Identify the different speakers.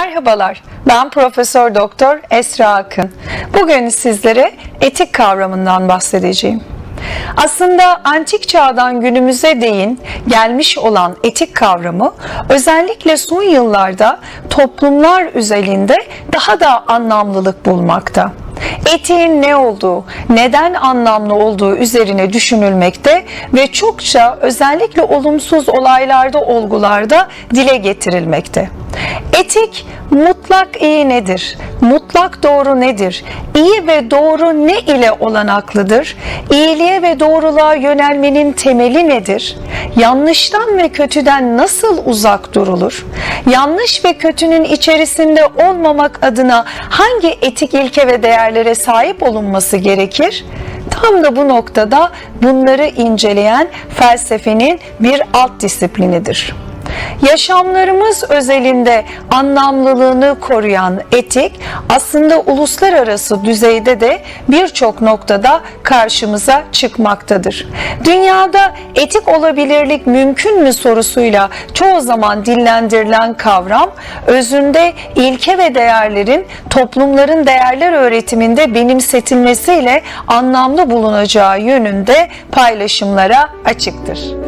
Speaker 1: Merhabalar, ben Profesör Doktor Esra Akın. Bugün sizlere etik kavramından bahsedeceğim. Aslında antik çağdan günümüze değin gelmiş olan etik kavramı özellikle son yıllarda toplumlar üzerinde daha da anlamlılık bulmakta. Etiğin ne olduğu, neden anlamlı olduğu üzerine düşünülmekte ve çokça özellikle olumsuz olaylarda, olgularda dile getirilmekte. Etik mutlak iyi nedir? Mutlak doğru nedir? İyi ve doğru ne ile olanaklıdır? İyiliğe ve doğruluğa yönelmenin temeli nedir? Yanlıştan ve kötüden nasıl uzak durulur? Yanlış ve kötünün içerisinde olmamak adına hangi etik ilke ve değerlere sahip olunması gerekir? Tam da bu noktada bunları inceleyen felsefenin bir alt disiplinidir. Yaşamlarımız özelinde anlamlılığını koruyan etik aslında uluslararası düzeyde de birçok noktada karşımıza çıkmaktadır. Dünyada etik olabilirlik mümkün mü sorusuyla çoğu zaman dillendirilen kavram özünde ilke ve değerlerin toplumların değerler öğretiminde benimsetilmesiyle anlamlı bulunacağı yönünde paylaşımlara açıktır.